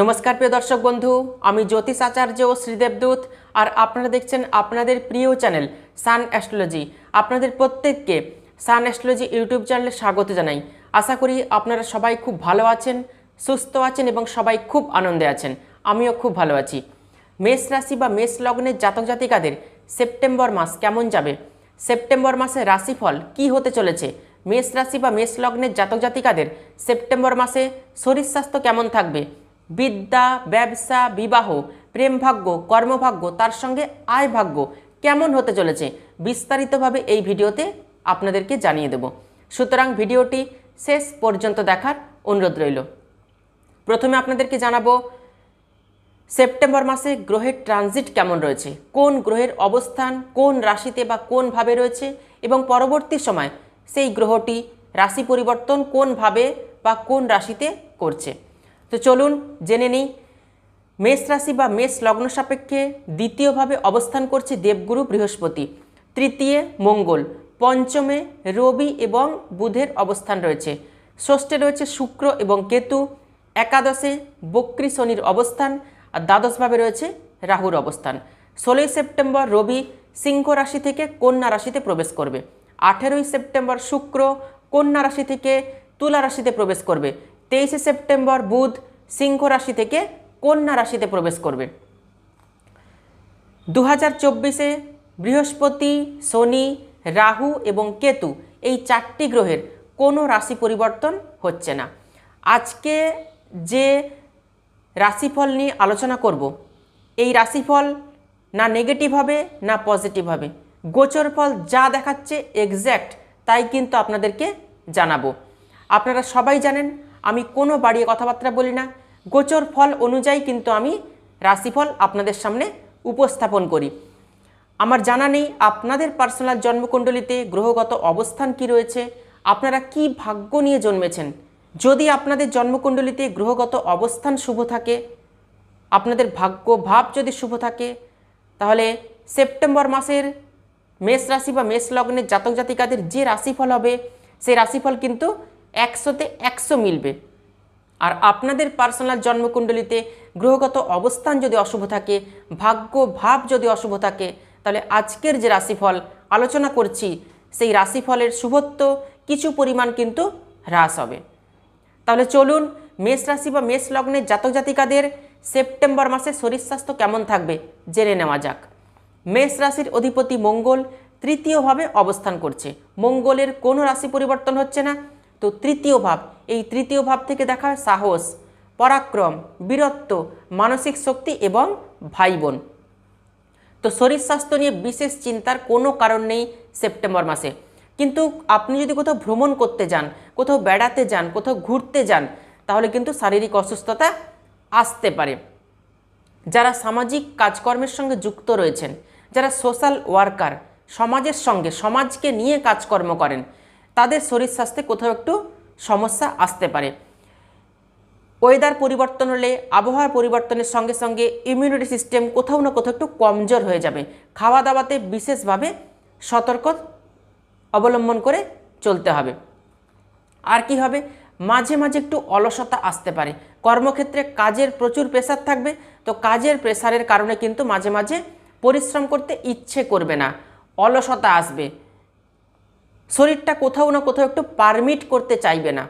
নমস্কার প্রিয় দর্শক বন্ধু, আমি জ্যোতিষ আচার্য ও শ্রীদেবদূত আর আপনারা দেখছেন আপনাদের প্রিয় চ্যানেল সান অ্যাস্ট্রোলজি। আপনাদের প্রত্যেককে সান অ্যাস্ট্রোলজি ইউটিউব চ্যানেলে স্বাগত জানাই। আশা করি আপনারা সবাই খুব ভালো আছেন, সুস্থ আছেন এবং সবাই খুব আনন্দে আছেন। আমিও খুব ভালো আছি। মেষ রাশি বা মেষ লগ্নের জাতক জাতিকাদের সেপ্টেম্বর মাস কেমন যাবে? সেপ্টেম্বর মাসে রাশিফল কি হতে চলেছে? মেষ রাশি বা মেষ লগ্নের জাতক জাতিকাদের সেপ্টেম্বর মাসে শরীর স্বাস্থ্য কেমন থাকবে? বিদ্যা, ব্যবসা, বিবাহ, প্রেম ভাগ্য, কর্মভাগ্য, তার সঙ্গে আয় ভাগ্য কেমন হতে চলেছে বিস্তারিতভাবে এই ভিডিওতে আপনাদেরকে জানিয়ে দেব। সুতরাং ভিডিওটি শেষ পর্যন্ত দেখার অনুরোধ রইল। প্রথমে আপনাদেরকে জানাব, সেপ্টেম্বর মাসে গ্রহের ট্রানজিট কেমন রয়েছে? কোন গ্রহের অবস্থান, কোন রাশিতে বা কোন ভাবে রয়েছে? এবং পরবর্তী সময় সেই গ্রহটি রাশি পরিবর্তন কোন ভাবে বা কোন রাশিতে করছে? তো চলুন জেনে নিই। মেষ রাশি বা মেষ লগ্ন সাপেক্ষে দ্বিতীয়ভাবে অবস্থান করছে দেবগুরু বৃহস্পতি। তৃতীয় মঙ্গল। পঞ্চমে রবি এবং বুধের অবস্থান রয়েছে। ষষ্ঠে রয়েছে শুক্র এবং কেতু। একাদশে বক্রী শনির অবস্থান আর দ্বাদশভাবে রয়েছে রাহুর অবস্থান। ষোলোই সেপ্টেম্বর রবি সিংহ রাশি থেকে কন্যা রাশিতে প্রবেশ করবে। আঠেরোই সেপ্টেম্বর শুক্র কন্যা রাশি থেকে তুলা রাশিতে প্রবেশ করবে। তেইশে সেপ্টেম্বর বুধ সিংহ রাশি থেকে কন্যা রাশিতে প্রবেশ করবে। দু হাজার চব্বিশে বৃহস্পতি, শনি, রাহু এবং কেতু এই চারটি গ্রহের কোনো রাশি পরিবর্তন হচ্ছে না। আজকে যে রাশিফল নিয়ে আলোচনা করব, এই রাশিফল না নেগেটিভ হবে, না পজিটিভ হবে। গোচর ফল যা দেখাচ্ছে এক্স্যাক্ট তাই কিন্তু আপনাদেরকে জানাব। আপনারা সবাই জানেন আমি কোনো বাড়িয়ে কথাবার্তা বলি না। গোচর ফল অনুযায়ী কিন্তু আমি রাশিফল আপনাদের সামনে উপস্থাপন করি। আমার জানা নেই আপনাদের পার্সোনাল জন্মকুণ্ডলিতে গ্রহগত অবস্থান কি রয়েছে। আপনারা কি ভাগ্য নিয়ে জন্মেছেন? যদি আপনাদের জন্মকুণ্ডলিতে গ্রহগত অবস্থান শুভ থাকে, আপনাদের ভাগ্য ভাব যদি শুভ থাকে, তাহলে সেপ্টেম্বর মাসের মেষ রাশি বা মেষ লগ্নের জাতক জাতিকাদের যে রাশিফল হবে, সেই রাশিফল কিন্তু একশোতে একশো মিলবে। আর আপনাদের পার্সোনাল জন্মকুণ্ডলিতে গ্রহগত অবস্থান যদি অশুভ থাকে, ভাগ্য ভাব যদি অশুভ থাকে, তাহলে আজকের যে রাশিফল আলোচনা করছি, সেই রাশিফলের শুভত্ব কিছু পরিমাণ কিন্তু হ্রাস হবে। তাহলে চলুন, মেষ রাশি বা মেষ লগ্নের জাতক জাতিকাদের সেপ্টেম্বর মাসে শরীর স্বাস্থ্য কেমন থাকবে জেনে নেওয়া যাক। মেষ রাশির অধিপতি মঙ্গল তৃতীয়ভাবে অবস্থান করছে। মঙ্গলের কোনো রাশি পরিবর্তন হচ্ছে না। তো তৃতীয় ভাব, এই তৃতীয় ভাব থেকে দেখা হয় সাহস, পরাক্রম, বীরত্ব, মানসিক শক্তি এবং ভাই বোন তো শরীর স্বাস্থ্য নিয়ে বিশেষ চিন্তার কোনো কারণ নেই সেপ্টেম্বর মাসে। কিন্তু আপনি যদি কোথাও ভ্রমণ করতে যান, কোথাও বেড়াতে যান, কোথাও ঘুরতে যান, তাহলে কিন্তু শারীরিক অসুস্থতা আসতে পারে। যারা সামাজিক কাজকর্মের সঙ্গে যুক্ত রয়েছেন, যারা সোশ্যাল ওয়ার্কার সমাজের সঙ্গে, সমাজকে নিয়ে কাজকর্ম করেন তাদের শরীর স্বাস্থ্যে কোথাও একটু সমস্যা আসতে পারে। ওয়েদার পরিবর্তন হলে, আবহাওয়ার পরিবর্তনের সঙ্গে সঙ্গে ইমিউনিটি সিস্টেম কোথাও না কোথাও একটু কমজোর হয়ে যাবে। খাওয়া দাওয়াতে বিশেষভাবে সতর্ক অবলম্বন করে চলতে হবে। আর কি হবে? মাঝে মাঝে একটু অলসতা আসতে পারে। কর্মক্ষেত্রে কাজের প্রচুর প্রেসার থাকবে, তো কাজের প্রেসারের কারণে কিন্তু মাঝে মাঝে পরিশ্রম করতে ইচ্ছে করবে না। অলসতা আসবে। শরীরটা কোথাও না কোথাও একটু পারমিট করতে চাইবে না।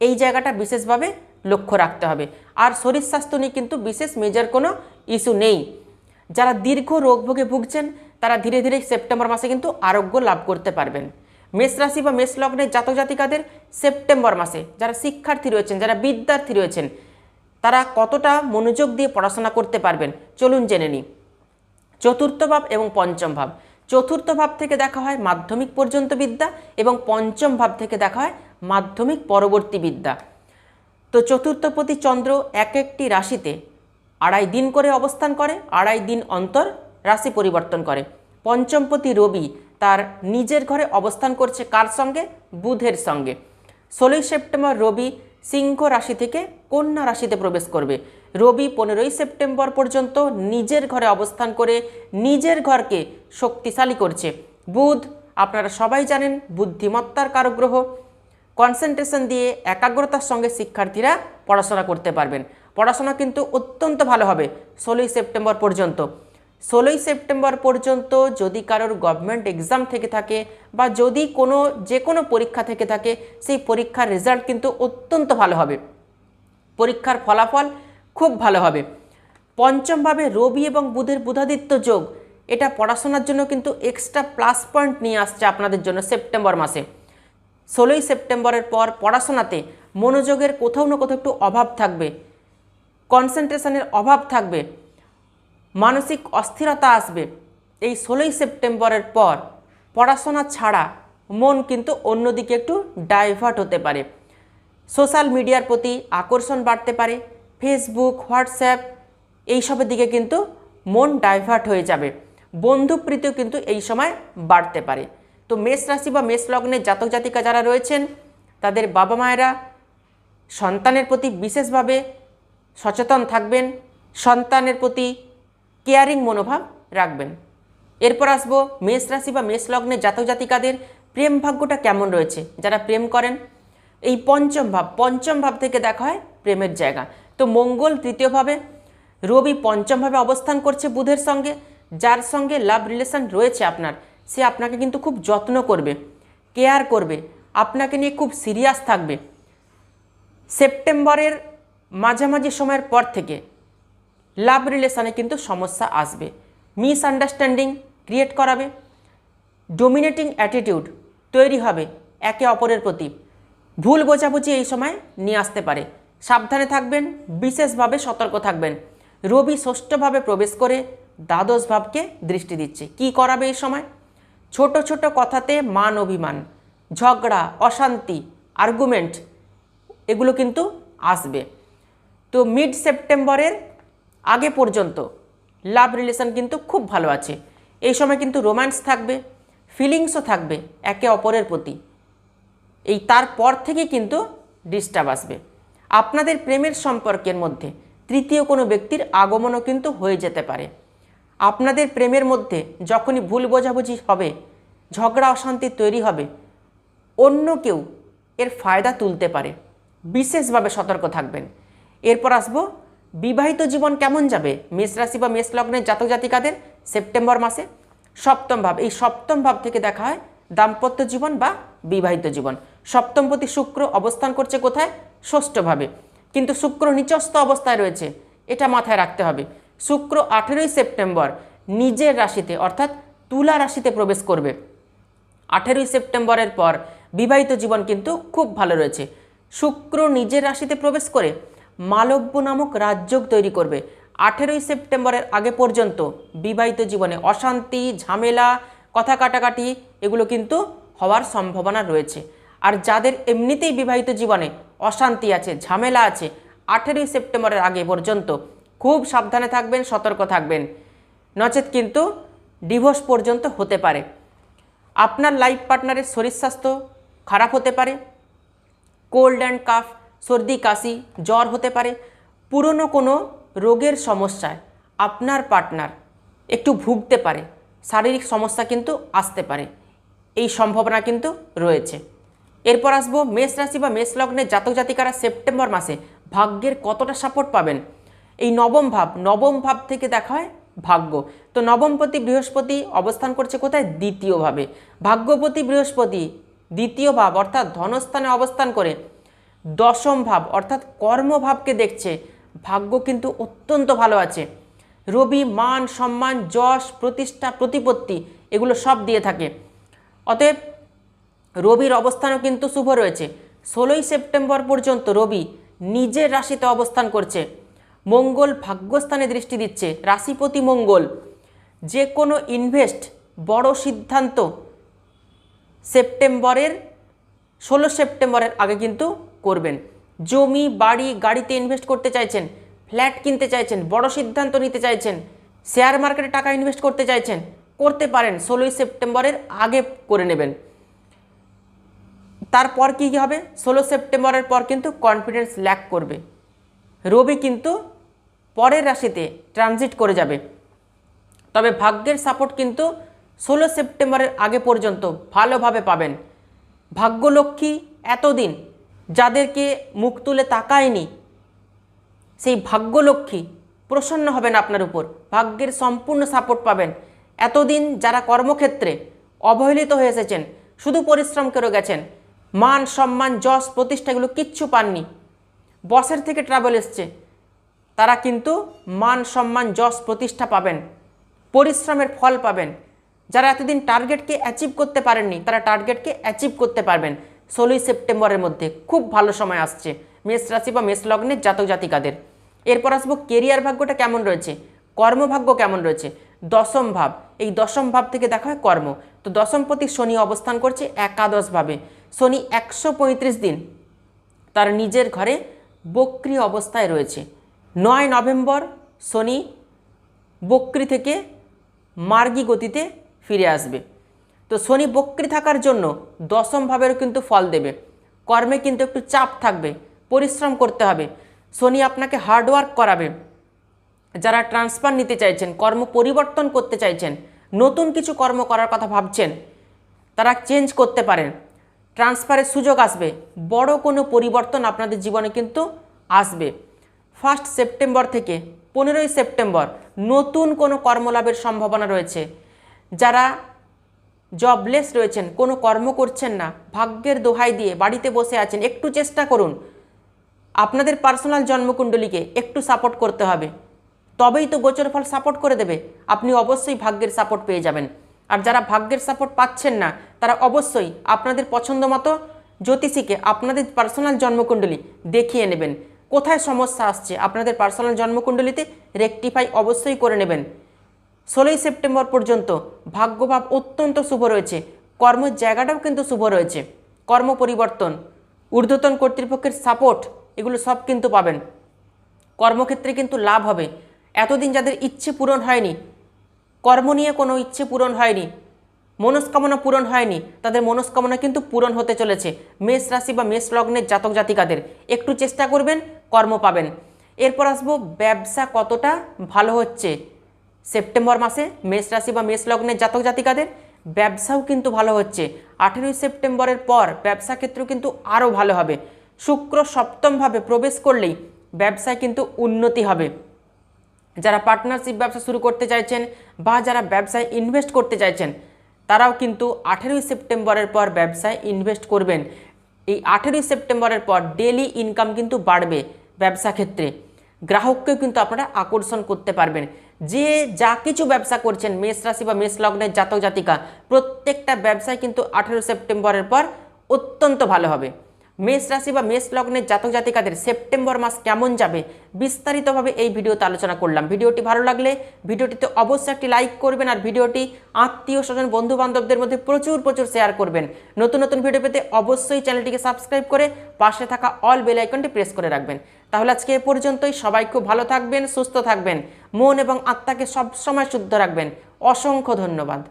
এই জায়গাটা বিশেষভাবে লক্ষ্য রাখতে হবে। আর শরীর স্বাস্থ্য নিয়ে কিন্তু বিশেষ মেজর কোনো ইস্যু নেই। যারা দীর্ঘ রোগ ভোগে ভুগছেন, তারা ধীরে ধীরে সেপ্টেম্বর মাসে কিন্তু আরোগ্য লাভ করতে পারবেন। মেষ রাশি বা মেষ লগ্নের জাতক জাতিকাদের সেপ্টেম্বর মাসে যারা শিক্ষার্থী রয়েছেন, যারা বিদ্যার্থী রয়েছেন, তারা কতটা মনোযোগ দিয়ে পড়াশোনা করতে পারবেন? চলুন জেনে নিই। চতুর্থ ভাব এবং পঞ্চম ভাব। চতুর্থ ভাব থেকে দেখা হয় মাধ্যমিক পর্যন্ত বিদ্যা এবং পঞ্চম ভাব থেকে দেখা হয় মাধ্যমিক পরবর্তী বিদ্যা। তো চতুর্থপতি চন্দ্র এক একটি রাশিতে আড়াই দিন করে অবস্থান করে, আড়াই দিন অন্তর রাশি পরিবর্তন করে। পঞ্চমপতি রবি তার নিজের ঘরে অবস্থান করছে কার সঙ্গে? বুধের সঙ্গে। ষোলোই সেপ্টেম্বর রবি সিংহ রাশি থেকে কন্যা রাশিতে প্রবেশ করবে। রবি পনেরোই সেপ্টেম্বর পর্যন্ত নিজের ঘরে অবস্থান করে নিজের ঘরকে শক্তিশালী করছে। বুধ, আপনারা সবাই জানেন বুদ্ধিমত্তার কারগ্রহ। কনসেন্ট্রেশন দিয়ে একাগ্রতার সঙ্গে শিক্ষার্থীরা পড়াশোনা করতে পারবেন। পড়াশোনা কিন্তু অত্যন্ত ভালো হবে ষোলোই সেপ্টেম্বর পর্যন্ত। ষোলোই সেপ্টেম্বর পর্যন্ত যদি কারোর গভর্নমেন্ট এক্সাম থেকে থাকে বা যদি কোনো, যে কোনো পরীক্ষা থেকে থাকে, সেই পরীক্ষার রেজাল্ট কিন্তু অত্যন্ত ভালো হবে। পরীক্ষার ফলাফল খুব ভালো হবে। পঞ্চমভাবে রবি এবং বুধের বুধাদিত্য যোগ। এটা পড়াশোনার জন্য কিন্তু এক্সট্রা প্লাস পয়েন্ট নিয়ে আসছে আপনাদের জন্য সেপ্টেম্বর মাসে। ষোলোই সেপ্টেম্বরের পর পড়াশোনাতে মনোযোগের কোথাও না কোথাও একটু অভাব থাকবে। কনসেন্ট্রেশনের অভাব থাকবে। মানসিক অস্থিরতা আসবে। এই ষোলোই সেপ্টেম্বরের পর পড়াশোনা ছাড়া মন কিন্তু অন্যদিকে একটু ডাইভার্ট হতে পারে। সোশ্যাল মিডিয়ার প্রতি আকর্ষণ বাড়তে পারে। ফেসবুক হোয়াটসঅ্যাপ এইসবের দিকে কিন্তু মন ডাইভার্ট হয়ে যাবে। বন্ধুপ্রীতিও কিন্তু এই সময় বাড়তে পারে। তো মেষ রাশি বা মেষ লগ্নের জাতক জাতিকা যারা রয়েছেন, তাদের বাবা মায়েরা সন্তানের প্রতি বিশেষভাবে সচেতন থাকবেন, সন্তানের প্রতি কেয়ারিং মনোভাব রাখবেন। এরপর আসব মেষ রাশি বা মেষ লগ্নের জাতক জাতিকাদের প্রেম ভাগ্যটা কেমন রয়েছে? যারা প্রেম করেন, এই পঞ্চম ভাব পঞ্চম ভাব থেকে দেখা হয় প্রেমের জায়গা। তো মঙ্গল তৃতীয়ভাবে, রবি পঞ্চমভাবে অবস্থান করছে বুধের সঙ্গে, যার সঙ্গে লাভ রিলেশন রয়েছে আপনার, সে আপনাকে কিন্তু খুব যত্ন করবে কেয়ার করবে, আপনাকে নিয়ে খুব সিরিয়াস থাকবে। সেপ্টেম্বরের মাঝামাঝি সময়ের পর থেকে লাভ রিলেশানে কিন্তু সমস্যা আসবে। মিসআন্ডারস্ট্যান্ডিং ক্রিয়েট করাবে ডোমিনেটিং অ্যাটিটিউড তৈরি হবে, একে অপরের প্রতি। ভুল বোঝাবুঝি এই সময় নিয়ে আসতে পারে। সাবধানে থাকবেন, বিশেষভাবে সতর্ক থাকবেন। রবি ষষ্ঠভাবে প্রবেশ করে দ্বাদশ ভাবকে দৃষ্টি দিচ্ছে। কি করাবে এই সময়? ছোট ছোট কথাতে মান অভিমান, ঝগড়া, অশান্তি আর্গুমেন্ট এগুলো কিন্তু আসবে। তো মিড সেপ্টেম্বরের আগে পর্যন্ত লাভ রিলেশন কিন্তু খুব ভালো আছে। এই সময় কিন্তু রোম্যান্স থাকবে ফিলিংসও থাকবে একে অপরের প্রতি। এই তারপর থেকে কিন্তু ডিস্টার্ব আসবে। আপনাদের প্রেমের সম্পর্কের মধ্যে তৃতীয় কোনো ব্যক্তির আগমনও কিন্তু হয়ে যেতে পারে। আপনাদের প্রেমের মধ্যে যখনই ভুল বোঝাবুঝি হবে, ঝগড়া অশান্তি তৈরি হবে, অন্য কেউ এর ফায়দা তুলতে পারে। বিশেষভাবে সতর্ক থাকবেন। এরপর আসব, বিবাহিত জীবন কেমন যাবে? মেষ রাশি বা মেষ লগ্নের জাতক জাতিকাদের সেপ্টেম্বর মাসে সপ্তম ভাব। এই সপ্তম ভাব থেকে দেখা হয় দাম্পত্য জীবন বা বিবাহিত জীবন। সপ্তমপতি শুক্র অবস্থান করছে কোথায়? ষষ্ঠভাবে। কিন্তু শুক্র নিচস্থ অবস্থায় রয়েছে, এটা মাথায় রাখতে হবে। শুক্র আঠেরোই সেপ্টেম্বর নিজের রাশিতে, অর্থাৎ তুলা রাশিতে প্রবেশ করবে। আঠেরোই সেপ্টেম্বরের পর বিবাহিত জীবন কিন্তু খুব ভালো রয়েছে। শুক্র নিজের রাশিতে প্রবেশ করে মালব্য নামক রাজযোগ তৈরি করবে। আঠেরোই সেপ্টেম্বরের আগে পর্যন্ত বিবাহিত জীবনে অশান্তি, ঝামেলা, কথা কাটাকাটি, এগুলো কিন্তু হওয়ার সম্ভাবনা রয়েছে। আর যাদের এমনিতেই বিবাহিত জীবনে অশান্তি আছে, ঝামেলা আছে। আঠেরোই সেপ্টেম্বরের আগে পর্যন্ত খুব সাবধানে থাকবেন, সতর্ক থাকবেন। নচেত কিন্তু ডিভোর্স পর্যন্ত হতে পারে। আপনার লাইফ পার্টনারের শরীর স্বাস্থ্য খারাপ হতে পারে। কোল্ড অ্যান্ড কাফ, সর্দি, কাশি, জ্বর হতে পারে। পুরনো কোনো রোগের সমস্যায় আপনার পার্টনার একটু ভুগতে পারে। শারীরিক সমস্যা কিন্তু আসতে পারে। এই সম্ভাবনা কিন্তু রয়েছে। এরপর আসব মেষ রাশি বা মেষ লগ্নের জাতক জাতিকারা সেপ্টেম্বর মাসে ভাগ্যের কতটা সাপোর্ট পাবেন? এই নবম ভাব নবম ভাব থেকে দেখা হয় ভাগ্য। তো নবমপতি বৃহস্পতি অবস্থান করছে কোথায়? দ্বিতীয়ভাবে ভাগ্যপতি বৃহস্পতি দ্বিতীয় ভাব, অর্থাৎ ধনস্থানে অবস্থান করে দশম ভাব, অর্থাৎ কর্মভাবকে দেখছে। ভাগ্য কিন্তু অত্যন্ত ভালো আছে। রবি, মান, সম্মান, যশ, প্রতিষ্ঠা, প্রতিপত্তি এগুলো সব দিয়ে থাকে। অতএব রবির অবস্থানও কিন্তু শুভ রয়েছে। ষোলোই সেপ্টেম্বর পর্যন্ত রবি নিজের রাশিতে অবস্থান করছে। মঙ্গল ভাগ্যস্থানে দৃষ্টি দিচ্ছে, রাশিপতি মঙ্গল। যে কোনো ইনভেস্ট বড় সিদ্ধান্ত সেপ্টেম্বরের, ষোলো সেপ্টেম্বরের আগে কিন্তু করবেন। জমি, বাড়ি, গাড়িতে ইনভেস্ট করতে চাইছেন, ফ্ল্যাট কিনতে চাইছেন, বড় সিদ্ধান্ত নিতে চাইছেন, শেয়ার মার্কেটে টাকা ইনভেস্ট করতে চাইছেন, করতে পারেন। ষোলোই সেপ্টেম্বরের আগে করে নেবেন। তারপর কী হবে? ষোলো সেপ্টেম্বরের পর কিন্তু কনফিডেন্স ল্যাক করবে। রবি কিন্তু পরের রাশিতে ট্রানজিট করে যাবে। তবে ভাগ্যের সাপোর্ট কিন্তু ষোলো সেপ্টেম্বরের আগে পর্যন্ত ভালোভাবে পাবেন। ভাগ্যলক্ষ্মী এতদিন যাদেরকে মুখ তুলে তাকায়নি, সেই ভাগ্যলক্ষ্মী প্রসন্ন হবেন আপনার উপর। ভাগ্যের সম্পূর্ণ সাপোর্ট পাবেন। এতদিন যারা কর্মক্ষেত্রে অবহেলিত হয়ে এসেছেন, শুধু পরিশ্রম করে গেছেন মান, সম্মান, যশ, প্রতিষ্ঠা এগুলো কিচ্ছু পাননি। বসের থেকে ট্রাভেল এসছে। তারা কিন্তু মান, সম্মান, যশ, প্রতিষ্ঠা পাবেন। পরিশ্রমের ফল পাবেন। যারা এতদিন টার্গেটকে অ্যাচিভ করতে পারেননি, তারা টার্গেটকে অ্যাচিভ করতে পারবেন। ষোলোই সেপ্টেম্বরের মধ্যে খুব ভালো সময় আসছে। মেষ রাশি বা মেষ লগ্নের জাতক জাতিকাদের। এরপর আসব কেরিয়ার ভাগ্যটা কেমন রয়েছে? কর্মভাগ্য কেমন রয়েছে? দশম ভাব। এই দশম ভাব থেকে দেখা হয় কর্ম। তো দশমপতি শনি অবস্থান করছে একাদশভাবে শনি একশো পঁয়ত্রিশ দিন তার নিজের ঘরে বক্রি অবস্থায় রয়েছে। নয় নভেম্বর শনি বক্রি থেকে মার্গী গতিতে ফিরে আসবে। তো শনি বক্রি থাকার জন্য দশম ভাবেরও কিন্তু ফল দেবে। কর্মে কিন্তু একটু চাপ থাকবে, পরিশ্রম করতে হবে। শনি আপনাকে হার্ডওয়ার্ক করাবে। যারা ট্রান্সফার নিতে চাইছেন, কর্ম পরিবর্তন করতে চাইছেন, নতুন কিছু কর্ম করার কথা ভাবছেন, তারা চেঞ্জ করতে পারেন। ট্রান্সফারের সুযোগ আসবে। বড় কোনো পরিবর্তন আপনাদের জীবনে কিন্তু আসবে। ফার্স্ট সেপ্টেম্বর থেকে পনেরোই সেপ্টেম্বর নতুন কোনো কর্মলাভের সম্ভাবনা রয়েছে। যারা জবলেস রয়েছেন, কোনো কর্ম করছেন না, ভাগ্যের দোহাই দিয়ে বাড়িতে বসে আছেন, একটু চেষ্টা করুন। আপনাদের পার্সোনাল জন্মকুণ্ডলীকে একটু সাপোর্ট করতে হবে। তবেই তো গোচর ফল সাপোর্ট করে দেবে। আপনি অবশ্যই ভাগ্যের সাপোর্ট পেয়ে যাবেন। আর যারা ভাগ্যের সাপোর্ট পাচ্ছেন না, তারা অবশ্যই আপনাদের পছন্দ মতো জ্যোতিষীকে আপনাদের পার্সোনাল জন্মকুণ্ডলী দেখিয়ে নেবেন। কোথায় সমস্যা আসছে? আপনাদের পার্সোনাল জন্মকুণ্ডলিতে রেকটিফাই অবশ্যই করে নেবেন। ষোলোই সেপ্টেম্বর পর্যন্ত ভাগ্যভাব অত্যন্ত শুভ রয়েছে। কর্মের জায়গাটাও কিন্তু শুভ রয়েছে। কর্ম পরিবর্তন, ঊর্ধ্বতন কর্তৃপক্ষের সাপোর্ট এগুলো সব কিন্তু পাবেন। কর্মক্ষেত্রে কিন্তু লাভ হবে। এতদিন যাদের ইচ্ছে পূরণ হয়নি কর্ম নিয়ে কোনো ইচ্ছে পূরণ হয়নি, মনস্কামনা পূরণ হয়নি, তাদের মনস্কামনা কিন্তু পূরণ হতে চলেছে। মেষ রাশি বা মেষ লগ্নের জাতক জাতিকাদের, একটু চেষ্টা করবেন, কর্ম পাবেন। এরপর আসব, ব্যবসা কতটা ভালো হচ্ছে? সেপ্টেম্বর মাসে মেষ রাশি বা মেষ লগ্নের জাতক জাতিকাদের ব্যবসাও কিন্তু ভালো হচ্ছে। আঠেরোই সেপ্টেম্বরের পর ব্যবসা ক্ষেত্র কিন্তু আরও ভালো হবে। শুক্র সপ্তমভাবে প্রবেশ করলেই ব্যবসায় কিন্তু উন্নতি হবে। যারা পার্টনারশিপ ব্যবসা শুরু করতে চাইছেন বা যারা ব্যবসায় ইনভেস্ট করতে চাইছেন, তারাও কিন্তু আঠেরোই সেপ্টেম্বরের পর ব্যবসায় ইনভেস্ট করবেন। এই আঠেরোই সেপ্টেম্বরের পর ডেলি ইনকাম কিন্তু বাড়বে ব্যবসা ক্ষেত্রে। গ্রাহককেও কিন্তু আপনারা আকর্ষণ করতে পারবেন। যে যা কিছু ব্যবসা করছেন, মেষ রাশি বা মেষ লগ্নের জাতক জাতিকা, প্রত্যেকটা ব্যবসায় কিন্তু আঠেরো সেপ্টেম্বরের পর অত্যন্ত ভালো হবে। মেষ রাশি বা মেষ লগ্নের জাতক জাতিকাদের সেপ্টেম্বর মাস কেমন যাবে? বিস্তারিতভাবে এই ভিডিওতে আলোচনা করলাম। ভিডিওটি ভালো লাগলে ভিডিওটিতে অবশ্যই একটি লাইক করবেন আর ভিডিওটি আত্মীয় স্বজন বন্ধু বান্ধবদের মধ্যে প্রচুর প্রচুর শেয়ার করবেন। নতুন নতুন ভিডিও পেতে অবশ্যই চ্যানেলটিকে সাবস্ক্রাইব করে পাশে থাকা অল বেল আইকনটি প্রেস করে রাখবেন। তাহলে আজকে এ পর্যন্তই। সবাই খুব ভালো থাকবেন, সুস্থ থাকবেন। মন এবং আত্মাকে সবসময় শুদ্ধ রাখবেন। অসংখ্য ধন্যবাদ।